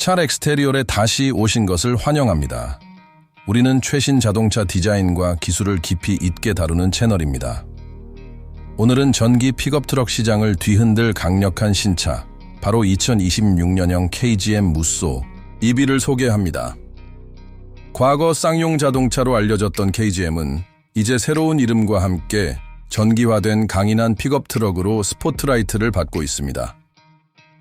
찰 엑스테리얼에 다시 오신 것을 환영합니다. 우리는 최신 자동차 디자인과 기술을 깊이 있게 다루는 채널입니다. 오늘은 전기 픽업 트럭 시장을 뒤흔들 강력한 신차, 바로 2026년형 KGM 무쏘 EV를 소개합니다. 과거 쌍용 자동차로 알려졌던 KGM은 이제 새로운 이름과 함께 전기화된 강인한 픽업 트럭으로 스포트라이트를 받고 있습니다.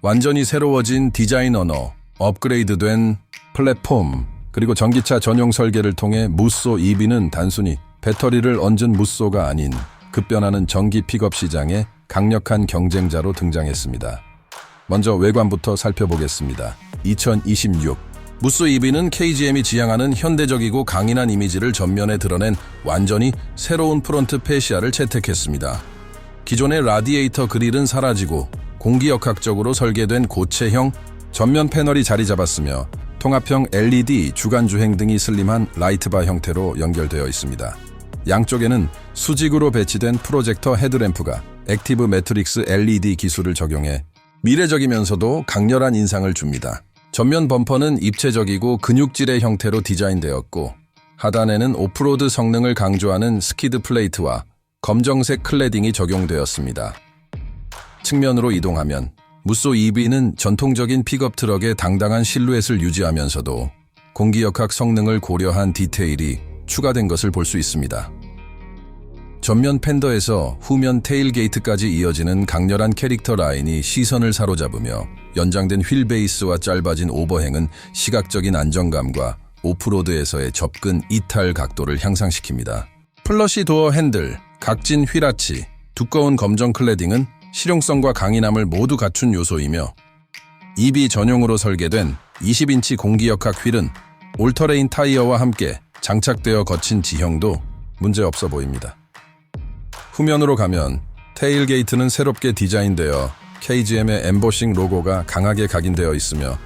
완전히 새로워진 디자인 언어, 업그레이드된 플랫폼, 그리고 전기차 전용 설계를 통해 무쏘 EV는 단순히 배터리를 얹은 무쏘가 아닌 급변하는 전기 픽업 시장의 강력한 경쟁자로 등장했습니다. 먼저 외관부터 살펴보겠습니다. 2026 무쏘 EV는 KGM이 지향하는 현대적이고 강인한 이미지를 전면에 드러낸 완전히 새로운 프론트 페시아를 채택했습니다. 기존의 라디에이터 그릴은 사라지고 공기역학적으로 설계된 고체형 전면 패널이 자리 잡았으며 통합형 LED 주간 주행 등이 슬림한 라이트바 형태로 연결되어 있습니다. 양쪽에는 수직으로 배치된 프로젝터 헤드램프가 액티브 매트릭스 LED 기술을 적용해 미래적이면서도 강렬한 인상을 줍니다. 전면 범퍼는 입체적이고 근육질의 형태로 디자인되었고 하단에는 오프로드 성능을 강조하는 스키드 플레이트와 검정색 클레딩이 적용되었습니다. 측면으로 이동하면 무쏘 EV는 전통적인 픽업 트럭의 당당한 실루엣을 유지하면서도 공기역학 성능을 고려한 디테일이 추가된 것을 볼 수 있습니다. 전면 팬더에서 후면 테일게이트까지 이어지는 강렬한 캐릭터 라인이 시선을 사로잡으며 연장된 휠 베이스와 짧아진 오버행은 시각적인 안정감과 오프로드에서의 접근 이탈 각도를 향상시킵니다. 플러시 도어 핸들, 각진 휠아치, 두꺼운 검정 클레딩은 실용성과 강인함을 모두 갖춘 요소이며 EV 전용으로 설계된 20인치 공기역학 휠은 올터레인 타이어와 함께 장착되어 거친 지형도 문제없어 보입니다. 후면으로 가면 테일 게이트는 새롭게 디자인되어 KGM의 엠보싱 로고가 강하게 각인되어 있으며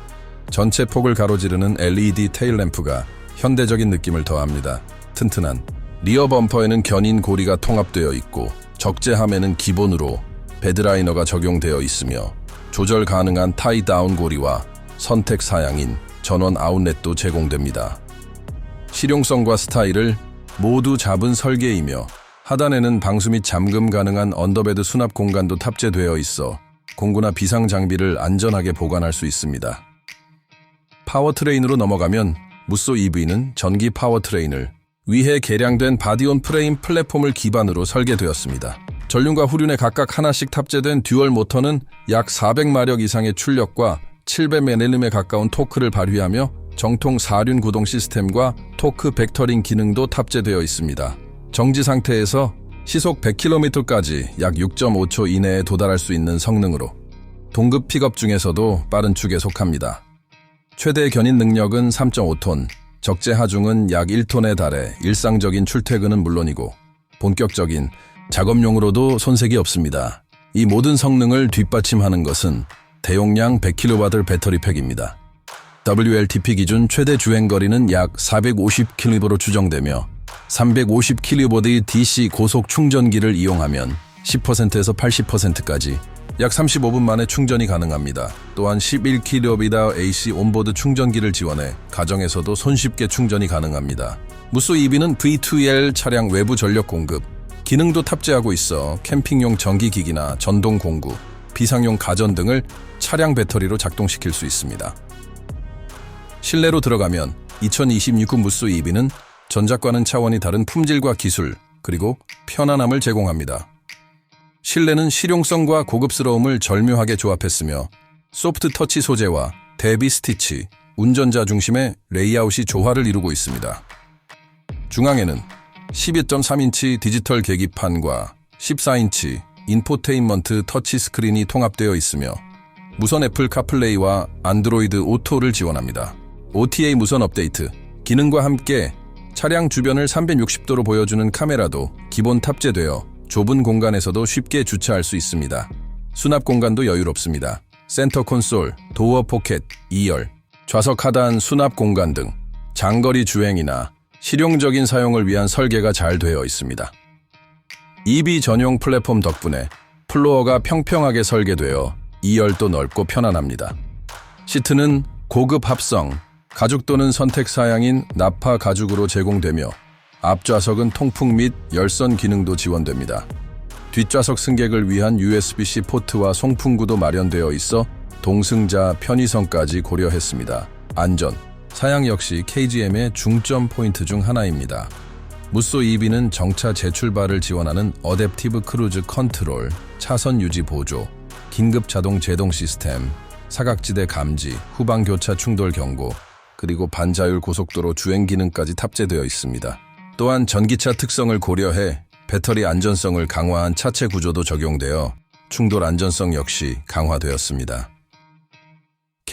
전체 폭을 가로지르는 LED 테일 램프가 현대적인 느낌을 더합니다. 튼튼한 리어 범퍼에는 견인 고리가 통합되어 있고 적재함에는 기본으로 베드라이너가 적용되어 있으며 조절 가능한 타이 다운 고리와 선택 사양인 전원 아웃렛도 제공됩니다. 실용성과 스타일을 모두 잡은 설계이며 하단에는 방수 및 잠금 가능한 언더베드 수납 공간도 탑재되어 있어 공구나 비상 장비를 안전하게 보관할 수 있습니다. 파워트레인으로 넘어가면 무쏘 EV는 전기 파워트레인을 위해 개량된 바디온 프레임 플랫폼을 기반으로 설계되었습니다. 전륜과 후륜에 각각 하나씩 탑재된 듀얼 모터는 약 400마력 이상의 출력과 700mn에 가까운 토크를 발휘하며 정통 4륜 구동 시스템과 토크 벡터링 기능도 탑재되어 있습니다. 정지 상태에서 시속 100km까지 약 6.5초 이내에 도달할 수 있는 성능으로 동급 픽업 중에서도 빠른 축에 속합니다. 최대 견인 능력은 3.5톤, 적재 하중은 약 1톤에 달해 일상적인 출퇴근은 물론이고 본격적인 작업용으로도 손색이 없습니다. 이 모든 성능을 뒷받침하는 것은 대용량 100kW 배터리 팩입니다. WLTP 기준 최대 주행거리는 약 450km로 추정되며 350kW의 DC 고속 충전기를 이용하면 10%에서 80%까지 약 35분 만에 충전이 가능합니다. 또한 11kW AC 온보드 충전기를 지원해 가정에서도 손쉽게 충전이 가능합니다. 무쏘 EV는 V2L 차량 외부 전력 공급, 기능도 탑재하고 있어 캠핑용 전기기기나 전동 공구, 비상용 가전 등을 차량 배터리로 작동시킬 수 있습니다. 실내로 들어가면 2026년 무쏘 EV는 전작과는 차원이 다른 품질과 기술, 그리고 편안함을 제공합니다. 실내는 실용성과 고급스러움을 절묘하게 조합했으며 소프트 터치 소재와 대비 스티치, 운전자 중심의 레이아웃이 조화를 이루고 있습니다. 중앙에는 12.3인치 디지털 계기판과 14인치 인포테인먼트 터치 스크린이 통합되어 있으며 무선 애플 카플레이와 안드로이드 오토를 지원합니다. OTA 무선 업데이트, 기능과 함께 차량 주변을 360도로 보여주는 카메라도 기본 탑재되어 좁은 공간에서도 쉽게 주차할 수 있습니다. 수납 공간도 여유롭습니다. 센터 콘솔, 도어 포켓, 2열, 좌석 하단 수납 공간 등 장거리 주행이나 실용적인 사용을 위한 설계가 잘 되어 있습니다. EV 전용 플랫폼 덕분에 플로어가 평평하게 설계되어 2열도 넓고 편안합니다. 시트는 고급 합성, 가죽 또는 선택 사양인 나파 가죽으로 제공되며 앞좌석은 통풍 및 열선 기능도 지원됩니다. 뒷좌석 승객을 위한 USB-C 포트와 송풍구도 마련되어 있어 동승자 편의성까지 고려했습니다. 안전, 사양 역시 KGM의 중점 포인트 중 하나입니다. 무쏘 EB는 정차 재출발을 지원하는 어댑티브 크루즈 컨트롤, 차선 유지 보조, 긴급 자동 제동 시스템, 사각지대 감지, 후방 교차 충돌 경고, 그리고 반자율 고속도로 주행 기능까지 탑재되어 있습니다. 또한 전기차 특성을 고려해 배터리 안전성을 강화한 차체 구조도 적용되어 충돌 안전성 역시 강화되었습니다.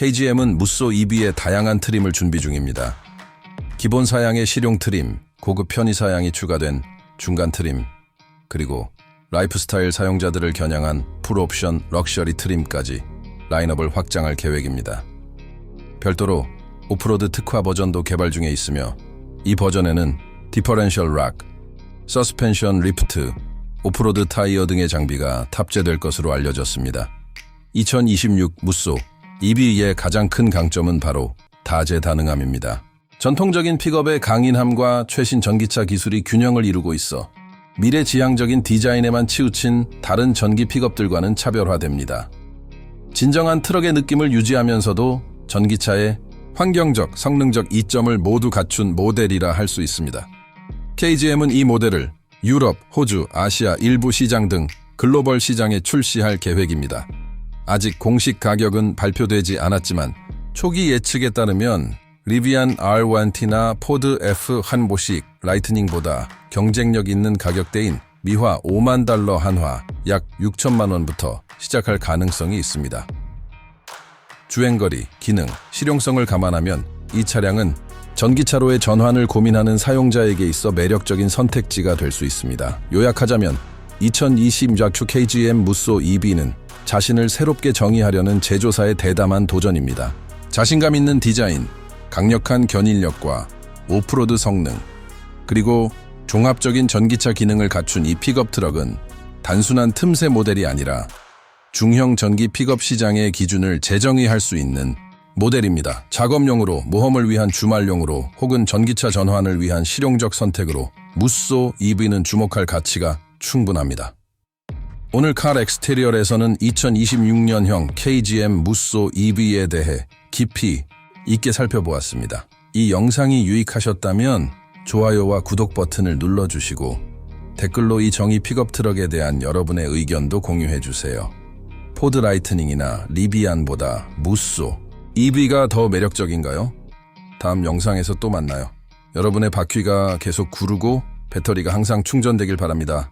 KGM은 무쏘 EB의 다양한 트림을 준비 중입니다. 기본 사양의 실용 트림, 고급 편의 사양이 추가된 중간 트림, 그리고 라이프스타일 사용자들을 겨냥한 풀옵션 럭셔리 트림까지 라인업을 확장할 계획입니다. 별도로 오프로드 특화 버전도 개발 중에 있으며 이 버전에는 디퍼렌셜 락, 서스펜션 리프트, 오프로드 타이어 등의 장비가 탑재될 것으로 알려졌습니다. 2026 무쏘 EB의 가장 큰 강점은 바로 다재다능함입니다. 전통적인 픽업의 강인함과 최신 전기차 기술이 균형을 이루고 있어 미래지향적인 디자인에만 치우친 다른 전기 픽업들과는 차별화됩니다. 진정한 트럭의 느낌을 유지하면서도 전기차의 환경적, 성능적 이점을 모두 갖춘 모델이라 할 수 있습니다. KGM은 이 모델을 유럽, 호주, 아시아 일부 시장 등 글로벌 시장에 출시할 계획입니다. 아직 공식 가격은 발표되지 않았지만 초기 예측에 따르면 리비안 R1T나 포드 F 한보식 라이트닝보다 경쟁력 있는 가격대인 미화 5만 달러 한화 약 6천만 원부터 시작할 가능성이 있습니다. 주행거리, 기능, 실용성을 감안하면 이 차량은 전기차로의 전환을 고민하는 사용자에게 있어 매력적인 선택지가 될 수 있습니다. 요약하자면 2020 KGM 무쏘 EB는 자신을 새롭게 정의하려는 제조사의 대담한 도전입니다. 자신감 있는 디자인, 강력한 견인력과 오프로드 성능, 그리고 종합적인 전기차 기능을 갖춘 이 픽업 트럭은 단순한 틈새 모델이 아니라 중형 전기 픽업 시장의 기준을 재정의할 수 있는 모델입니다. 작업용으로, 모험을 위한 주말용으로 혹은 전기차 전환을 위한 실용적 선택으로 무쏘 EV는 주목할 가치가 충분합니다. 오늘 칼 엑스테리얼에서는 2026년형 KGM 무쏘 EV에 대해 깊이 있게 살펴보았습니다. 이 영상이 유익하셨다면 좋아요와 구독 버튼을 눌러주시고 댓글로 이 정의 픽업 트럭에 대한 여러분의 의견도 공유해주세요. 포드 라이트닝이나 리비안보다 무쏘, EV가 더 매력적인가요? 다음 영상에서 또 만나요. 여러분의 바퀴가 계속 구르고 배터리가 항상 충전되길 바랍니다.